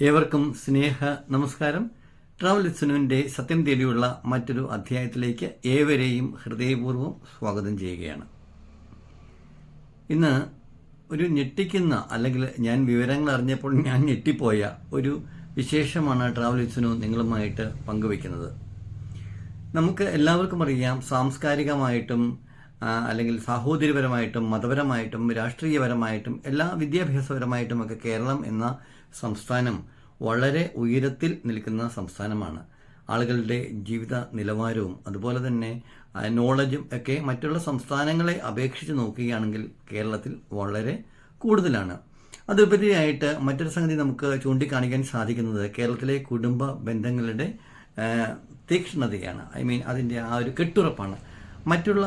ഏവർക്കും സ്നേഹ നമസ്കാരം. ട്രാവൽ ലിസനുവിന്റെ സത്യം തേടിയുള്ള മറ്റൊരു അധ്യായത്തിലേക്ക് ഏവരെയും ഹൃദയപൂർവം സ്വാഗതം ചെയ്യുകയാണ്. ഇന്ന് ഒരു ഞെട്ടിക്കുന്ന അല്ലെങ്കിൽ ഞാൻ വിവരങ്ങൾ അറിഞ്ഞപ്പോൾ ഞാൻ ഞെട്ടിപ്പോയ ഒരു വിശേഷമാണ് ട്രാവൽ ലിസനു നിങ്ങളുമായിട്ട് പങ്കുവെക്കുന്നത് നമുക്ക് എല്ലാവർക്കും അറിയാം സാംസ്കാരികമായിട്ടും അല്ലെങ്കിൽ സാഹോദര്യപരമായിട്ടും മതപരമായിട്ടും രാഷ്ട്രീയപരമായിട്ടും എല്ലാ വിദ്യാഭ്യാസപരമായിട്ടും ഒക്കെ കേരളം എന്ന സംസ്ഥാനം വളരെ ഉയരത്തിൽ നിൽക്കുന്ന സംസ്ഥാനമാണ്. ആളുകളുടെ ജീവിത നിലവാരവും അതുപോലെ തന്നെ നോളജും ഒക്കെ മറ്റുള്ള സംസ്ഥാനങ്ങളെ അപേക്ഷിച്ച് നോക്കുകയാണെങ്കിൽ കേരളത്തിൽ വളരെ കൂടുതലാണ്. അതുപരിയായിട്ട് മറ്റൊരു സംഗതി നമുക്ക് ചൂണ്ടിക്കാണിക്കാൻ സാധിക്കുന്നത് കേരളത്തിലെ കുടുംബ ബന്ധങ്ങളുടെ തീക്ഷ്ണതയാണ്. ഐ മീൻ അതിന്റെ ആ ഒരു കെട്ടുറപ്പാണ്. മറ്റുള്ള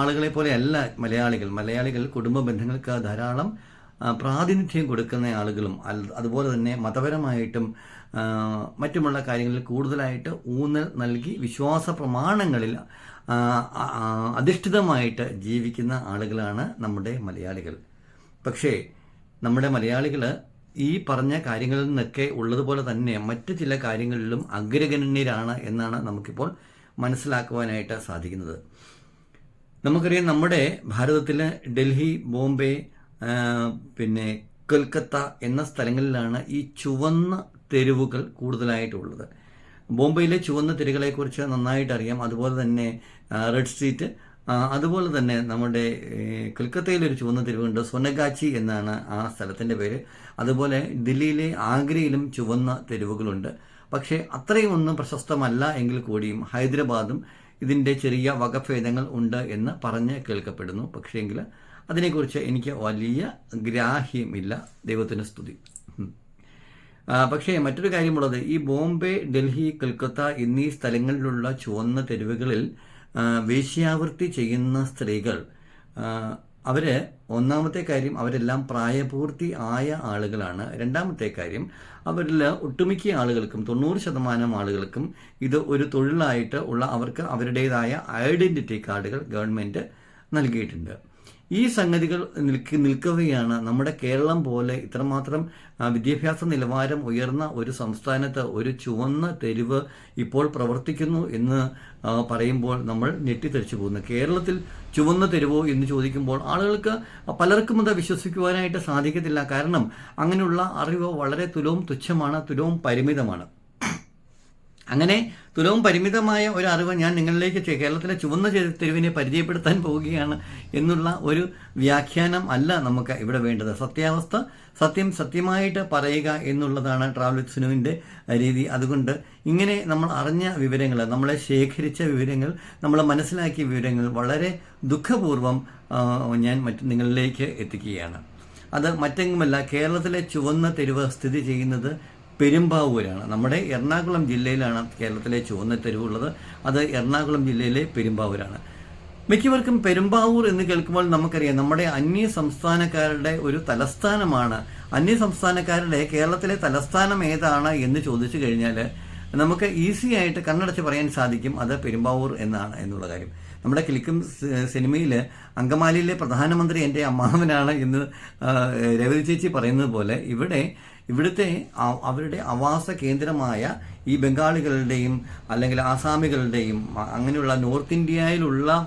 ആളുകളെ പോലെ അല്ല മലയാളികൾ. മലയാളികൾ കുടുംബ ബന്ധങ്ങൾക്ക് ധാരാളം പ്രാതിനിധ്യം കൊടുക്കുന്ന ആളുകളും അതുപോലെ തന്നെ മതപരമായിട്ടും മറ്റുമുള്ള കാര്യങ്ങളിൽ കൂടുതലായിട്ട് ഊന്നൽ നൽകി വിശ്വാസ പ്രമാണങ്ങളിൽ അധിഷ്ഠിതമായിട്ട് ജീവിക്കുന്ന ആളുകളാണ് നമ്മുടെ മലയാളികൾ. പക്ഷേ നമ്മുടെ മലയാളികൾ ഈ പറഞ്ഞ കാര്യങ്ങളിൽ നിന്നൊക്കെ ഉള്ളതുപോലെ തന്നെ മറ്റ് ചില കാര്യങ്ങളിലും അഗ്രഗണ്യരാണ് എന്നാണ് നമുക്കിപ്പോൾ മനസ്സിലാക്കുവാനായിട്ട് സാധിക്കുന്നത്. നമുക്കറിയാം നമ്മുടെ ഭാരതത്തിൽ ഡൽഹി ബോംബെ പിന്നെ കൊൽക്കത്ത എന്ന സ്ഥലങ്ങളിലാണ് ഈ ചുവന്ന തെരുവുകൾ കൂടുതലായിട്ടുള്ളത്. ബോംബെയിലെ ചുവന്ന തെരുവുകളെക്കുറിച്ച് നന്നായിട്ട് അറിയാം അതുപോലെ തന്നെ റെഡ് സ്ട്രീറ്റ് അതുപോലെ തന്നെ നമ്മുടെ കൊൽക്കത്തയിലൊരു ചുവന്ന തെരുവുണ്ട്. സൊനഗാച്ചി എന്നാണ് ആ സ്ഥലത്തിന്റെ പേര്. അതുപോലെ ദില്ലിയിലെ ആഗ്രയിലും ചുവന്ന തെരുവുകളുണ്ട്. പക്ഷേ അത്രയും ഒന്നും പ്രശസ്തമല്ല എങ്കിൽ കൂടിയും ഹൈദരാബാദും ഇതിന്റെ ചെറിയ വകഭേദങ്ങൾ ഉണ്ട് എന്ന് പറഞ്ഞ് കേൾക്കപ്പെടുന്നു. പക്ഷേങ്കിൽ അതിനെക്കുറിച്ച് എനിക്ക് വലിയ ഗ്രാഹ്യമില്ല. ദൈവത്തിന് സ്തുതി. പക്ഷേ മറ്റൊരു കാര്യമുള്ളത് ഈ ബോംബെ ഡൽഹി കൊൽക്കത്ത എന്നീ സ്ഥലങ്ങളിലുള്ള ചുവന്ന തെരുവുകളിൽ വേശ്യാവൃത്തി ചെയ്യുന്ന സ്ത്രീകൾ അവർ ഒന്നാമത്തെ കാര്യം അവരെല്ലാം പ്രായപൂർത്തി ആയ ആളുകളാണ്. രണ്ടാമത്തെ കാര്യം അവരിൽ ഒട്ടുമിക്ക ആളുകൾക്കും തൊണ്ണൂറ് ശതമാനം ആളുകൾക്കും ഇത് ഒരു തൊഴിലായിട്ട് ഉള്ള അവർക്ക് അവരുടേതായ ഐഡന്റിറ്റി കാർഡുകൾ ഗവൺമെന്റ് നൽകിയിട്ടുണ്ട്. ഈ സംഗതികൾ നിൽക്ക് നിൽക്കുകയാണ് നമ്മുടെ കേരളം പോലെ ഇത്രമാത്രം വിദ്യാഭ്യാസ നിലവാരം ഉയർന്ന ഒരു സംസ്ഥാനത്ത് ഒരു ചുവന്ന തെരുവ് ഇപ്പോൾ പ്രവർത്തിക്കുന്നു എന്ന് പറയുമ്പോൾ നമ്മൾ ഞെട്ടിത്തെറിച്ചു പോകുന്നു. കേരളത്തിൽ ചുവന്ന തെരുവോ എന്ന് ചോദിക്കുമ്പോൾ ആളുകൾക്ക് പലർക്കും അത് വിശ്വസിക്കുവാനായിട്ട് സാധിക്കത്തില്ല. കാരണം അങ്ങനെയുള്ള അറിവ് വളരെ തുലവും തുച്ഛമാണ് തുലവും പരിമിതമാണ്. അങ്ങനെ തുലവും പരിമിതമായ ഒരു അറിവ് ഞാൻ നിങ്ങളിലേക്ക് കേരളത്തിലെ ചുവന്ന തെരുവിനെ പരിചയപ്പെടുത്താൻ പോവുകയാണ് എന്നുള്ള ഒരു വ്യാഖ്യാനം അല്ല നമുക്ക് ഇവിടെ വേണ്ടത്. സത്യാവസ്ഥ സത്യം സത്യമായിട്ട് പറയുക എന്നുള്ളതാണ് ട്രാവൽ സിനുവിന്റെ രീതി. അതുകൊണ്ട് ഇങ്ങനെ നമ്മൾ അറിഞ്ഞ വിവരങ്ങൾ നമ്മളെ ശേഖരിച്ച വിവരങ്ങൾ നമ്മൾ മനസ്സിലാക്കിയ വിവരങ്ങൾ വളരെ ദുഃഖപൂർവം ഞാൻ മറ്റ് നിങ്ങളിലേക്ക് എത്തിക്കുകയാണ്. അത് മറ്റെങ്ങുമല്ല കേരളത്തിലെ ചുവന്ന തെരുവ് സ്ഥിതി ചെയ്യുന്നത് പെരുമ്പാവൂരാണ്. നമ്മുടെ എറണാകുളം ജില്ലയിലാണ് കേരളത്തിലെ ചുവന്ന തെരുവുള്ളത്. അത് എറണാകുളം ജില്ലയിലെ പെരുമ്പാവൂരാണ്. മിക്കവർക്കും പെരുമ്പാവൂർ എന്ന് കേൾക്കുമ്പോൾ നമുക്കറിയാം നമ്മുടെ അന്യ സംസ്ഥാനക്കാരുടെ ഒരു തലസ്ഥാനമാണ്. അന്യ സംസ്ഥാനക്കാരുടെ കേരളത്തിലെ തലസ്ഥാനം ഏതാണ് എന്ന് ചോദിച്ചു കഴിഞ്ഞാൽ നമുക്ക് ഈസി ആയിട്ട് കണ്ണടച്ച് പറയാൻ സാധിക്കും അത് പെരുമ്പാവൂർ എന്നാണ് എന്നുള്ള കാര്യം. നമ്മുടെ കിളിക്കും സിനിമയിൽ അങ്കമാലിയിലെ പ്രധാനമന്ത്രി എന്റെ അമ്മാവനാണ് എന്ന് രവി ചേച്ചി പറയുന്നത് പോലെ ഇവിടെ ഇവിടുത്തെ അവരുടെ ആവാസ കേന്ദ്രമായ ഈ ബംഗാളികളുടെയും അല്ലെങ്കിൽ ആസാമികളുടെയും അങ്ങനെയുള്ള നോർത്ത് ഇന്ത്യയിലുള്ള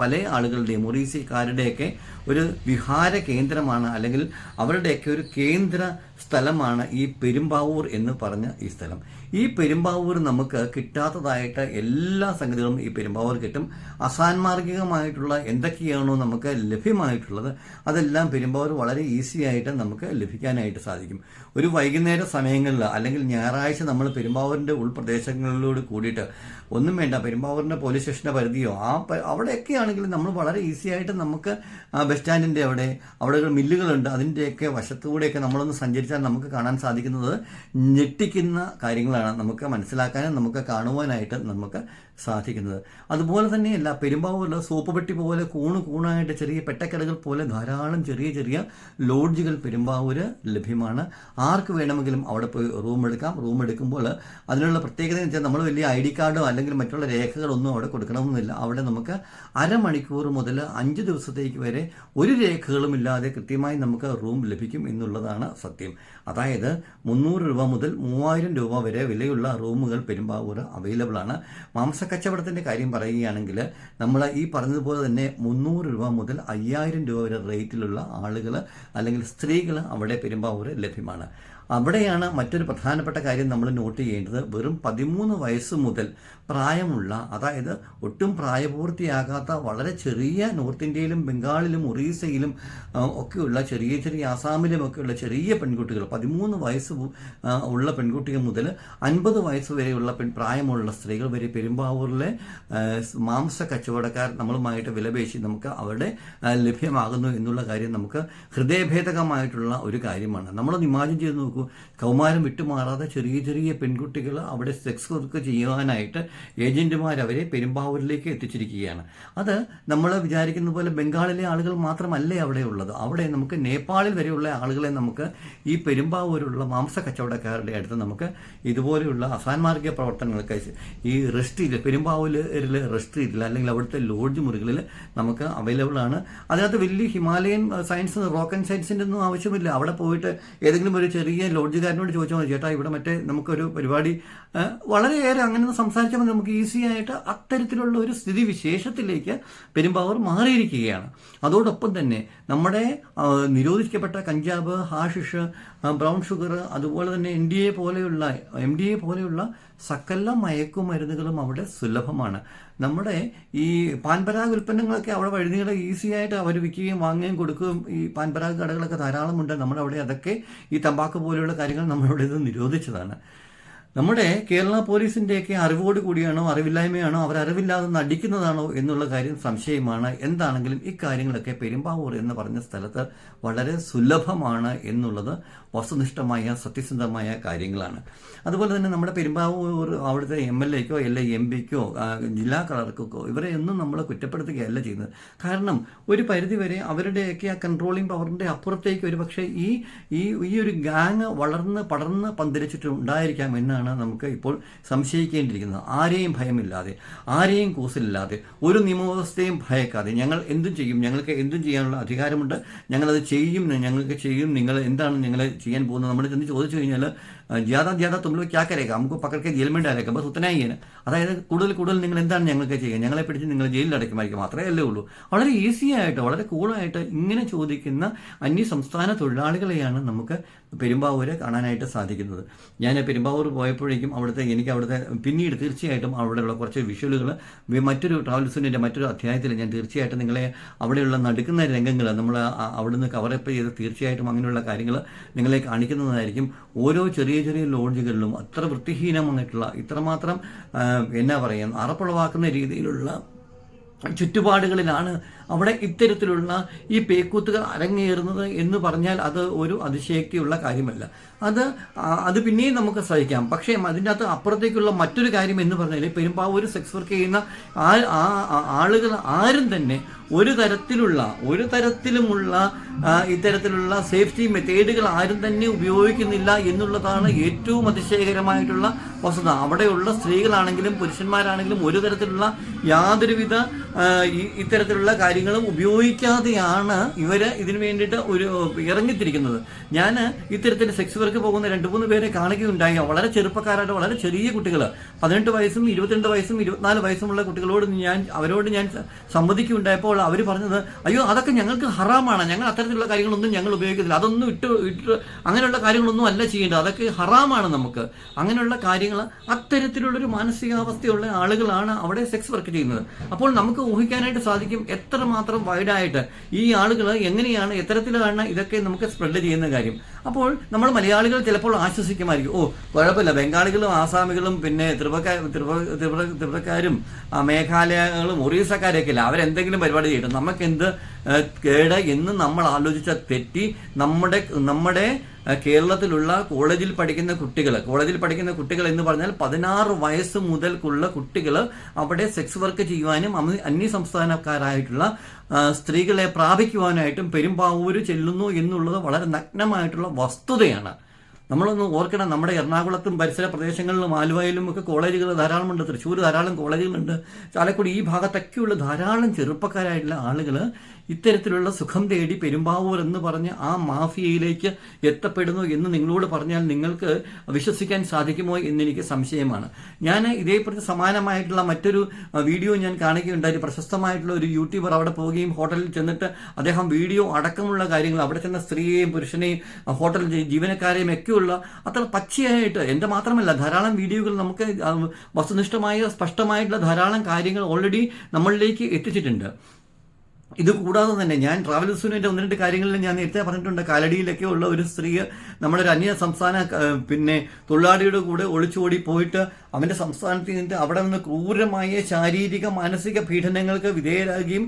പല ആളുകളുടെയും ഒറീസിക്കാരുടെയൊക്കെ ഒരു വിഹാര കേന്ദ്രമാണ് അല്ലെങ്കിൽ അവരുടെയൊക്കെ ഒരു കേന്ദ്ര സ്ഥലമാണ് ഈ പെരുമ്പാവൂർ എന്ന് പറഞ്ഞ ഈ സ്ഥലം. ഈ പെരുമ്പാവൂർ നമുക്ക് കിട്ടാത്തതായിട്ട് എല്ലാ സംഗതികളും ഈ പെരുമ്പാവൂർ കിട്ടും. അസാൻമാർഗികമായിട്ടുള്ള എന്തൊക്കെയാണോ നമുക്ക് ലഭ്യമായിട്ടുള്ളത് അതെല്ലാം പെരുമ്പാവൂർ വളരെ ഈസി ആയിട്ട് നമുക്ക് ലഭിക്കാനായിട്ട് സാധിക്കും. ഒരു വൈകുന്നേര സമയങ്ങളിൽ അല്ലെങ്കിൽ ഞായറാഴ്ച നമ്മൾ പെരുമ്പാവൂരിന്റെ ഉൾപ്രദേശങ്ങളിലൂടെ കൂടിയിട്ട് ഒന്നും വേണ്ട. പെരുമ്പാവൂരിന്റെ പോലീസ് സ്റ്റേഷന്റെ പരിധിയോ? ആ അവിടെയൊക്കെ ആണെങ്കിൽ നമ്മൾ വളരെ ഈസി ആയിട്ട് നമുക്ക് ബസ് സ്റ്റാൻഡിന്റെ അവിടെ അവിടെ മില്ലുകളുണ്ട് അതിന്റെയൊക്കെ വശത്തുകൂടെയൊക്കെ നമ്മളൊന്ന് സഞ്ചരിച്ചാൽ നമുക്ക് കാണാൻ സാധിക്കുന്നത് ഞെട്ടിക്കുന്ന കാര്യങ്ങളാണ് നമുക്ക് മനസ്സിലാക്കാനും നമുക്ക് കാണുവാനായിട്ട് നമുക്ക് സാധിക്കുന്നത്. അതുപോലെ തന്നെയല്ല പെരുമ്പാവൂരിൽ സോപ്പ് പെട്ടി പോലെ കൂണ് കൂണായിട്ട് ചെറിയ പെട്ടക്കടകൾ പോലെ ധാരാളം ചെറിയ ചെറിയ ലോഡ്ജുകൾ പെരുമ്പാവൂര് ലഭ്യമാണ്. ആർക്ക് വേണമെങ്കിലും അവിടെ പോയി റൂം എടുക്കാം. റൂം എടുക്കുമ്പോൾ അതിനുള്ള പ്രത്യേകത എന്ന് വെച്ചാൽ നമ്മൾ വലിയ ഐ ഡി കാർഡോ അല്ലെങ്കിൽ മറ്റുള്ള രേഖകളൊന്നും അവിടെ കൊടുക്കണമെന്നില്ല. അവിടെ നമുക്ക് അരമണിക്കൂർ മുതൽ അഞ്ച് ദിവസത്തേക്ക് വരെ ഒരു രേഖകളും ഇല്ലാതെ കൃത്യമായി നമുക്ക് റൂം ലഭിക്കും എന്നുള്ളതാണ് സത്യം. അതായത് മുന്നൂറ് രൂപ മുതൽ മൂവായിരം രൂപ വരെ വിലയുള്ള റൂമുകൾ പെരുമ്പാവൂർ അവൈലബിൾ ആണ്. മാംസ മാംസക്കച്ചവടത്തിന്റെ കാര്യം പറയുകയാണെങ്കിൽ നമ്മൾ ഈ പറഞ്ഞതുപോലെ തന്നെ മുന്നൂറ് രൂപ മുതൽ അയ്യായിരം രൂപ വരെ റേറ്റിലുള്ള ആളുകൾ അല്ലെങ്കിൽ സ്ത്രീകൾ അവിടെ പെരുമ്പാവൂർ ലഭ്യമാണ്. അവിടെയാണ് മറ്റൊരു പ്രധാനപ്പെട്ട കാര്യം നമ്മൾ നോട്ട് ചെയ്യേണ്ടത്. വെറും പതിമൂന്ന് വയസ്സ് മുതൽ പ്രായമുള്ള അതായത് ഒട്ടും പ്രായപൂർത്തിയാകാത്ത വളരെ ചെറിയ നോർത്ത് ഇന്ത്യയിലും ബംഗാളിലും ഒറീസയിലും ഒക്കെയുള്ള ചെറിയ ചെറിയ ആസാമിലും ഒക്കെയുള്ള ചെറിയ പെൺകുട്ടികൾ പതിമൂന്ന് വയസ്സ് ഉള്ള പെൺകുട്ടികൾ മുതൽ അൻപത് വയസ്സ് വരെയുള്ള പെൺ പ്രായമുള്ള സ്ത്രീകൾ വരെ പെരുമ്പാവൂരിലെ മാംസ കച്ചവടക്കാർ നമ്മളുമായിട്ട് വിലപേശി നമുക്ക് അവിടെ ലഭ്യമാകുന്നു എന്നുള്ള കാര്യം നമുക്ക് ഹൃദയഭേദകമായിട്ടുള്ള ഒരു കാര്യമാണ്. നമ്മളൊന്ന് ഇമാജിൻ ചെയ്ത് നോക്കൂ. കൗമാരം വിട്ടുമാറാതെ ചെറിയ ചെറിയ പെൺകുട്ടികൾ അവിടെ സെക്സ് വർക്ക് ചെയ്യുവാനായിട്ട് ഏജന്റുമാർ അവരെ പെരുമ്പാവൂരിലേക്ക് എത്തിച്ചിരിക്കുകയാണ്. അത് നമ്മൾ വിചാരിക്കുന്ന പോലെ ബംഗാളിലെ ആളുകൾ മാത്രമല്ലേ അവിടെ ഉള്ളത്? അവിടെ നമുക്ക് നേപ്പാളിൽ വരെയുള്ള ആളുകളെ നമുക്ക് ഈ പെരുമ്പാവൂരുള്ള മാംസ കച്ചവടക്കാരുടെ അടുത്ത് നമുക്ക് ഇതുപോലെയുള്ള അസാൻമാർഗിക പ്രവർത്തനങ്ങൾക്ക് ഈ റെസ്റ്റ് റെസ്ട്രീറ്റ് പെരുമ്പാവൂരിൽ റെസ്റ്റ് ചെയ്തില്ല അല്ലെങ്കിൽ അവിടുത്തെ ലോഡ്ജ് മുറികളിൽ നമുക്ക് അവൈലബിൾ ആണ്. അതിനകത്ത് വലിയ ഹിമാലയൻ സയൻസ് റോക്ക് ആൻഡ് സയൻസിന്റെ ഒന്നും ആവശ്യമില്ല. അവിടെ പോയിട്ട് ഏതെങ്കിലും ഒരു ചെറിയ ലോഡ്ജുകാരനോട് ചോദിച്ചാൽ മതി ചേട്ടാ ഇവിടെ മറ്റേ നമുക്കൊരു പരിപാടി വളരെയേറെ അങ്ങനെ സംസാരിച്ചപ്പോൾ നമുക്ക് ഈസി ആയിട്ട് അത്തരത്തിലുള്ള ഒരു സ്ഥിതി വിശേഷത്തിലേക്ക് പെരുമ്പാവൂർ മാറിയിരിക്കുകയാണ്. അതോടൊപ്പം തന്നെ നമ്മുടെ നിരോധിക്കപ്പെട്ട കഞ്ചാവ് ഹാഷിഷ് ബ്രൗൺ ഷുഗർ അതുപോലെ തന്നെ എൻ ഡി എ പോലെയുള്ള എം ഡി എ പോലെയുള്ള സകല മയക്കുമരുന്നുകളും അവിടെ സുലഭമാണ്. നമ്മുടെ ഈ പാൻപരാഗ് ഉൽപ്പന്നങ്ങളൊക്കെ അവിടെ വഴുതികളെ ഈസി ആയിട്ട് അവർ വിൽക്കുകയും വാങ്ങുകയും കൊടുക്കുകയും ഈ പാൻപരാഗ് കടകളൊക്കെ ധാരാളമുണ്ട്. നമ്മുടെ അവിടെ അതൊക്കെ ഈ തമ്പാക്ക് പോലെയുള്ള കാര്യങ്ങൾ നമ്മളിവിടെ ഇത് നിരോധിച്ചതാണ്. നമ്മുടെ കേരള പോലീസിന്റെയൊക്കെ അറിവോട് കൂടിയാണോ അറിവില്ലായ്മയാണോ അവർ അറിവില്ലാതെ നടിക്കുന്നതാണോ എന്നുള്ള കാര്യം സംശയമാണ്. എന്താണെങ്കിലും ഇക്കാര്യങ്ങളൊക്കെ പെരുമ്പാവൂർ എന്ന് പറഞ്ഞ സ്ഥലത്ത് വളരെ സുലഭമാണ് എന്നുള്ളത് വസ്തുനിഷ്ഠമായ സത്യസന്ധമായ കാര്യങ്ങളാണ്. അതുപോലെ തന്നെ നമ്മുടെ പെരുമ്പാവൂർ അവിടുത്തെ എം എൽ എക്കോ അല്ലെ എം പിക്കോ ജില്ലാ കളർക്കോ ഇവരെ ഒന്നും നമ്മൾ കുറ്റപ്പെടുത്തുകയല്ല ചെയ്യുന്നത്. കാരണം ഒരു പരിധിവരെ അവരുടെയൊക്കെ ആ കൺട്രോളിംഗ് പവറിന്റെ അപ്പുറത്തേക്ക് ഒരു പക്ഷേ ഈ ഈ ഒരു ഗാങ് വളർന്ന് പടർന്ന് പന്തലിച്ചിട്ട് ഉണ്ടായിരിക്കാം എന്നാണ് നമുക്ക് ഇപ്പോൾ സംശയിക്കേണ്ടിയിരിക്കുന്നത്. ആരെയും ഭയമില്ലാതെ ആരെയും കൂസലില്ലാതെ ഒരു നിയമവ്യവസ്ഥയും ഭയക്കാതെ ഞങ്ങൾ എന്തും ചെയ്യും ഞങ്ങൾക്ക് എന്തും ചെയ്യാനുള്ള അധികാരമുണ്ട് ഞങ്ങളത് ചെയ്യും ഞങ്ങൾക്ക് ചെയ്യും നിങ്ങൾ എന്താണ് നിങ്ങൾ ചെയ്യാൻ പോകുന്നത്? നമ്മൾ ചെന്ന് ചോദിച്ചു കഴിഞ്ഞാൽ ജ്യാദ ജ്യാദ തുമ്പിൽ ക്യാ കരേക നമുക്ക് പക്കർക്ക് ജയിൽ में डालेगा बस उतना ही है ना അതായത് കൂടുതൽ കൂടുതൽ നിങ്ങൾ എന്താണ് ഞങ്ങൾക്ക് ചെയ്യുക ഞങ്ങളെ പിടിച്ച് നിങ്ങൾ ജയിലിൽ അടയ്ക്കുമായിരിക്കും മാത്രമേ അല്ലേ ഉള്ളൂ വളരെ ഈസി ആയിട്ട് വളരെ കൂളായിട്ട് ഇങ്ങനെ ചോദിക്കുന്ന അന്യ സംസ്ഥാന തൊഴിലാളികളെയാണ് നമുക്ക് പെരുമ്പാവൂരെ കാണാനായിട്ട് സാധിക്കുന്നത് ഞാൻ പെരുമ്പാവൂർ പോയപ്പോഴേക്കും അവിടുത്തെ എനിക്ക് അവിടുത്തെ പിന്നീട് തീർച്ചയായിട്ടും അവിടെയുള്ള കുറച്ച് വിഷ്വലുകൾ മറ്റൊരു ട്രാവൽസിൻ്റെ മറ്റൊരു അധ്യായത്തിൽ ഞാൻ തീർച്ചയായിട്ടും നിങ്ങളെ അവിടെയുള്ള നടക്കുന്ന രംഗങ്ങൾ നമ്മൾ ആ- അവിടുന്ന് കവറപ്പ് ചെയ്ത് തീർച്ചയായിട്ടും അങ്ങനെയുള്ള കാര്യങ്ങൾ നിങ്ങളെ കാണിക്കുന്നതായിരിക്കും ഓരോ ചെറിയ ചെറിയ ചെറിയ ലോഡ്ജുകളിലും അത്ര വൃത്തിഹീനമായിട്ടുള്ള ഇത്രമാത്രം എന്നാ പറയുക അറപ്പുളവാക്കുന്ന രീതിയിലുള്ള ചുറ്റുപാടുകളിലാണ് അവിടെ ഇത്തരത്തിലുള്ള ഈ പേക്കൂത്തുകൾ അരങ്ങേറുന്നത് എന്ന് പറഞ്ഞാൽ അത് ഒരു അതിശയക്തിയുള്ള കാര്യമല്ല. അത് അത് പിന്നെയും നമുക്ക് സഹിക്കാം. പക്ഷേ അതിന്റെ അകത്ത് അപ്പുറത്തേക്കുള്ള മറ്റൊരു കാര്യം എന്ന് പറഞ്ഞാൽ പെരുമ്പാവൂർ സെക്സ് വർക്ക് ചെയ്യുന്ന ആ- ആളുകൾ ആരും തന്നെ ഒരു തരത്തിലുള്ള ഒരു തരത്തിലുമുള്ള ഇത്തരത്തിലുള്ള സേഫ്റ്റി മെത്തേഡുകൾ ആരും തന്നെ ഉപയോഗിക്കുന്നില്ല എന്നുള്ളതാണ് ഏറ്റവും അതിശയകരമായിട്ടുള്ള വസ്തുത. അവിടെയുള്ള സ്ത്രീകളാണെങ്കിലും പുരുഷന്മാരാണെങ്കിലും ഒരു തരത്തിലുള്ള യാതൊരുവിധ ഇത്തരത്തിലുള്ള കാര്യങ്ങളും ഉപയോഗിക്കാതെയാണ് ഇവർ ഇതിനു വേണ്ടിയിട്ട് ഒരു ഇറങ്ങിത്തിരിക്കുന്നത്. ഞാൻ ഇത്തരത്തിൽ സെക്സ് വർക്ക് പോകുന്ന രണ്ട് മൂന്ന് പേരെ കാണുകയുണ്ടായി. വളരെ ചെറുപ്പക്കാരായിട്ട് വളരെ ചെറിയ കുട്ടികൾ പതിനെട്ട് വയസ്സും ഇരുപത്തിരണ്ട് വയസ്സും ഇരുപത്തിനാല് വയസ്സുമുള്ള കുട്ടികളോട് ഞാൻ അവരോട് ഞാൻ സ- അവർ പറഞ്ഞത് അയ്യോ അതൊക്കെ ഞങ്ങൾക്ക് ഹറാമാണ്. ഞങ്ങൾ അത്തരത്തിലുള്ള കാര്യങ്ങളൊന്നും ഞങ്ങൾ ഉപയോഗിക്കുന്നില്ല അതൊന്നും ഇട്ട് ഇട്ട് അങ്ങനെയുള്ള കാര്യങ്ങളൊന്നും അല്ല ചെയ്യേണ്ടത്. അതൊക്കെ ഹറാമാണ് നമുക്ക്. അങ്ങനെയുള്ള കാര്യങ്ങൾ അത്തരത്തിലുള്ളൊരു മാനസികാവസ്ഥയുള്ള ആളുകളാണ് അവിടെ സെക്സ് വർക്ക് ചെയ്യുന്നത്. അപ്പോൾ നമുക്ക് ഊഹിക്കാനായിട്ട് സാധിക്കും എത്രമാത്രം വൈഡായിട്ട് ഈ ആളുകൾ എങ്ങനെയാണ് എത്തരത്തിലാണ് ഇതൊക്കെ നമുക്ക് സ്പ്രെഡ് ചെയ്യുന്ന കാര്യം. അപ്പോൾ നമ്മൾ മലയാളികൾ ചിലപ്പോൾ ആശ്വസിക്കുമായിരിക്കും. ഓ കുഴപ്പമില്ല. ബംഗാളികളും ആസാമികളും പിന്നെ ത്രിപുര ത്രിപുര ത്രിപുരക്കാരും മേഘാലയകളും ഒറീസക്കാരൊക്കെ ഇല്ല. അവരെന്തെങ്കിലും പരിപാടി ചെയ്യട്ടെ. നമുക്കെന്ത് കേട് എന്ന് നമ്മൾ ആലോചിച്ച തെറ്റി നമ്മുടെ നമ്മുടെ കേരളത്തിലുള്ള കോളേജിൽ പഠിക്കുന്ന കുട്ടികൾ കോളേജിൽ പഠിക്കുന്ന കുട്ടികൾ എന്ന് പറഞ്ഞാൽ പതിനാറ് വയസ്സ് മുതൽക്കുള്ള കുട്ടികൾ അവിടെ സെക്സ് വർക്ക് ചെയ്യുവാനും അന്യ സംസ്ഥാനക്കാരായിട്ടുള്ള സ്ത്രീകളെ പ്രാപിക്കുവാനായിട്ടും പെരുമ്പാവൂര് ചെല്ലുന്നു എന്നുള്ളത് വളരെ നഗ്നമായിട്ടുള്ള വസ്തുതയാണ്. നമ്മളൊന്ന് ഓർക്കണം നമ്മുടെ എറണാകുളത്തും പരിസര പ്രദേശങ്ങളിലും ആലുവയിലും ഒക്കെ കോളേജുകൾ ധാരാളമുണ്ട് തൃശ്ശൂർ ധാരാളം കോളേജുകളുണ്ട്. ചാലക്കുടി ഈ ഭാഗത്തൊക്കെയുള്ള ധാരാളം ചെറുപ്പക്കാരായിട്ടുള്ള ആളുകൾ ഇത്തരത്തിലുള്ള സുഖം തേടി പെരുമ്പാവൂർ എന്ന് പറഞ്ഞ് ആ മാഫിയയിലേക്ക് എത്തപ്പെടുന്നു എന്ന് നിങ്ങളോട് പറഞ്ഞാൽ നിങ്ങൾക്ക് വിശ്വസിക്കാൻ സാധിക്കുമോ എന്നെനിക്ക് സംശയമാണ്. ഞാൻ ഇതേപ്രതി സമാനമായിട്ടുള്ള മറ്റൊരു വീഡിയോ ഞാൻ കാണുകയുണ്ടായി. പ്രശസ്തമായിട്ടുള്ള ഒരു യൂട്യൂബർ അവിടെ പോവുകയും ഹോട്ടലിൽ ചെന്നിട്ട് അദ്ദേഹം വീഡിയോ അടക്കമുള്ള കാര്യങ്ങൾ അവിടെ ചെന്ന സ്ത്രീയെയും പുരുഷനെയും ഹോട്ടൽ ജീവനക്കാരെയും ഒക്കെയുള്ള അത്ര പച്ചയായിട്ട് എന്റെ മാത്രമല്ല ധാരാളം വീഡിയോകൾ നമുക്ക് വസ്തുനിഷ്ഠമായ സ്പഷ്ടമായിട്ടുള്ള ധാരാളം കാര്യങ്ങൾ ഓൾറെഡി നമ്മളിലേക്ക് എത്തിച്ചിട്ടുണ്ട്. ഇത് കൂടാതെ തന്നെ ഞാൻ ട്രാവൽ സുനിന്റെ ഒന്ന് രണ്ട് കാര്യങ്ങളിൽ ഞാൻ നേരത്തെ പറഞ്ഞിട്ടുണ്ട്. കാലടിയിലൊക്കെ ഉള്ള ഒരു സ്ത്രീ നമ്മുടെ ഒരു അന്യ സംസ്ഥാന പിന്നെ തൊഴിലാളിയുടെ കൂടെ ഒളിച്ചോടി പോയിട്ട് അവന്റെ സംസ്ഥാനത്ത് നിന്നിട്ട് അവിടെ നിന്ന് ക്രൂരമായ ശാരീരിക മാനസിക പീഡനങ്ങൾക്ക് വിധേയരാകുകയും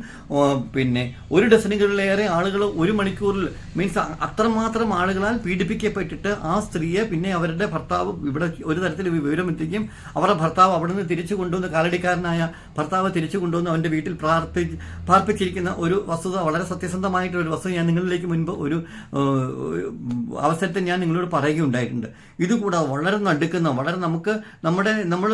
പിന്നെ ഒരു ഡസനുകളിലേറെ ആളുകൾ ഒരു മണിക്കൂറിൽ മീൻസ് അത്രമാത്രം ആളുകളാൽ പീഡിപ്പിക്കപ്പെട്ടിട്ട് ആ സ്ത്രീയെ പിന്നെ അവരുടെ ഭർത്താവ് ഇവിടെ ഒരു തരത്തിൽ വിവരം എത്തിക്കും അവരുടെ ഭർത്താവ് അവിടെ നിന്ന് തിരിച്ചു കൊണ്ടുവന്ന് കാലടിക്കാരനായ ഭർത്താവ് തിരിച്ചു കൊണ്ടുവന്ന് അവന്റെ വീട്ടിൽ പ്രാർത്ഥി പാർപ്പിച്ചിരിക്കുന്ന ഒരു വസ്തുത വളരെ സത്യസന്ധമായിട്ടുള്ള ഒരു വസ്തുത ഞാൻ നിങ്ങളിലേക്ക് മുൻപ് ഒരു ഏഹ്, അവസരത്തിൽ ഞാൻ നിങ്ങളോട് പറയുകയുണ്ടായിട്ടുണ്ട്. ഇതുകൂടാതെ വളരെ നടുക്കുന്ന വളരെ നമുക്ക് നമ്മുടെ നമ്മൾ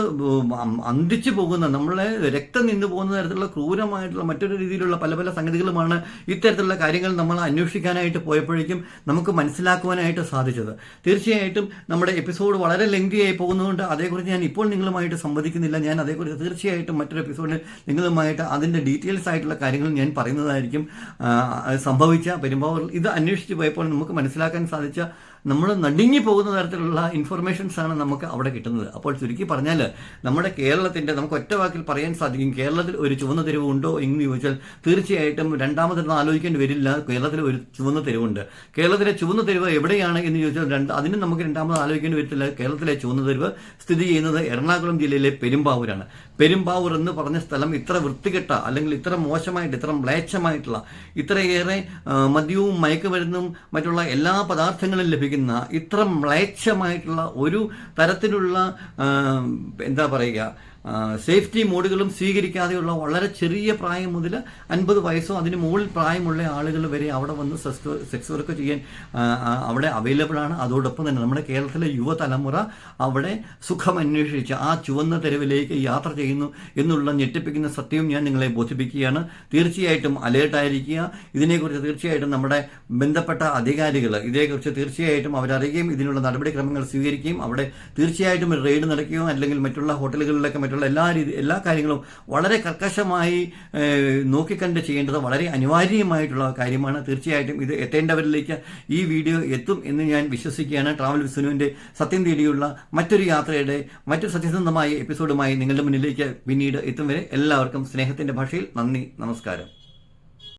അന്തിച്ചു പോകുന്ന നമ്മളെ രക്തം നിന്നു പോകുന്ന തരത്തിലുള്ള ക്രൂരമായിട്ടുള്ള മറ്റൊരു രീതിയിലുള്ള പല പല സംഗതികളുമാണ് ഇത്തരത്തിലുള്ള കാര്യങ്ങൾ നമ്മൾ അന്വേഷിക്കാനായിട്ട് പോയപ്പോഴേക്കും നമുക്ക് മനസ്സിലാക്കുവാനായിട്ട് സാധിച്ചത്. തീർച്ചയായിട്ടും നമ്മുടെ എപ്പിസോഡ് വളരെ ലെങ്തിയായി പോകുന്നതുകൊണ്ട് അതേക്കുറിച്ച് ഞാൻ ഇപ്പോൾ നിങ്ങളുമായിട്ട് സംവദിക്കുന്നില്ല. ഞാൻ അതേക്കുറിച്ച് തീർച്ചയായിട്ടും മറ്റൊരു എപ്പിസോഡിൽ നിങ്ങളുമായിട്ട് അതിന്റെ ഡീറ്റെയിൽസ് ആയിട്ടുള്ള കാര്യങ്ങൾ ഞാൻ പറയുന്നതായിരിക്കും. സംഭവിച്ച പെരുമ്പാവൂർ ഇത് അന്വേഷിച്ച് പോയപ്പോൾ നമുക്ക് മനസ്സിലാക്കാൻ സാധിച്ച നമ്മൾ നടുങ്ങി പോകുന്ന തരത്തിലുള്ള ഇൻഫർമേഷൻസ് ആണ് നമുക്ക് അവിടെ കിട്ടുന്നത്. അപ്പോൾ ചുരുക്കി പറഞ്ഞാൽ നമ്മുടെ കേരളത്തിന്റെ നമുക്ക് ഒറ്റ വാക്കിൽ പറയാൻ സാധിക്കും. കേരളത്തിൽ ഒരു ചുവന്ന തെരുവുണ്ടോ എന്ന് ചോദിച്ചാൽ തീർച്ചയായിട്ടും രണ്ടാമതൊന്നും ആലോചിക്കേണ്ടി വരില്ല. കേരളത്തിൽ ഒരു ചുവന്ന തെരുവുണ്ട്. കേരളത്തിലെ ചുവന്ന തെരുവ് എവിടെയാണ് എന്ന് ചോദിച്ചാൽ രണ്ട് അതിന് നമുക്ക് രണ്ടാമത് ആലോചിക്കേണ്ടി വരത്തില്ല. കേരളത്തിലെ ചുവന്ന തെരുവ് സ്ഥിതി ചെയ്യുന്നത് എറണാകുളം ജില്ലയിലെ പെരുമ്പാവൂരാണ്. പെരുമ്പാവൂർ എന്ന് പറഞ്ഞ സ്ഥലം ഇത്ര വൃത്തികെട്ട അല്ലെങ്കിൽ ഇത്ര മോശമായിട്ട് ഇത്ര മ്ലേച്ഛമായിട്ടുള്ള ഇത്രയേറെ മദ്യവും മയക്കുമരുന്നും മറ്റുള്ള എല്ലാ പദാർത്ഥങ്ങളും ലഭിക്കുന്ന ഇത്ര മ്ലേച്ഛമായിട്ടുള്ള ഒരു തരത്തിലുള്ള എന്താ പറയുക സേഫ്റ്റി മോഡുകളും സ്വീകരിക്കാതെയുള്ള വളരെ ചെറിയ പ്രായം മുതൽ അൻപത് വയസ്സോ അതിന് മുകളിൽ പ്രായമുള്ള ആളുകൾ വരെ അവിടെ വന്ന് സെക്സ് വർക്ക് ചെയ്യാൻ അവിടെ അവൈലബിൾ ആണ്. അതോടൊപ്പം തന്നെ നമ്മുടെ കേരളത്തിലെ യുവതലമുറ അവിടെ സുഖം അന്വേഷിച്ച് ആ ചുവന്ന തെരുവിലേക്ക് യാത്ര ചെയ്യുന്നു എന്നുള്ള ഞെട്ടിപ്പിക്കുന്ന സത്യവും ഞാൻ നിങ്ങളെ ബോധിപ്പിക്കുകയാണ്. തീർച്ചയായിട്ടും അലേർട്ടായിരിക്കുക ഇതിനെക്കുറിച്ച് തീർച്ചയായിട്ടും നമ്മുടെ ബന്ധപ്പെട്ട അധികാരികൾ ഇതേക്കുറിച്ച് തീർച്ചയായിട്ടും അവരറിയുകയും ഇതിനുള്ള നടപടിക്രമങ്ങൾ സ്വീകരിക്കുകയും അവിടെ തീർച്ചയായിട്ടും റെയ്ഡ് നടക്കുകയോ അല്ലെങ്കിൽ മറ്റുള്ള ഹോട്ടലുകളിലൊക്കെ മറ്റുള്ള എല്ലാ രീതി എല്ലാ കാര്യങ്ങളും വളരെ കർക്കശമായി നോക്കിക്കണ്ട് ചെയ്യേണ്ടത് വളരെ അനിവാര്യമായിട്ടുള്ള കാര്യമാണ്. തീർച്ചയായിട്ടും ഇത് എത്തേണ്ടവരിലേക്ക് ഈ വീഡിയോ എത്തും എന്ന് ഞാൻ വിശ്വസിക്കുകയാണ്. ട്രാവൽ വിസ്നുവിന്റെ സത്യം തേടിയുള്ള മറ്റൊരു യാത്രയുടെ മറ്റൊരു സത്യസന്ധമായ എപ്പിസോഡുമായി നിങ്ങളുടെ മുന്നിലേക്ക് പിന്നീട് എത്തും വരെ എല്ലാവർക്കും സ്നേഹത്തിന്റെ ഭാഷയിൽ നന്ദി നമസ്കാരം.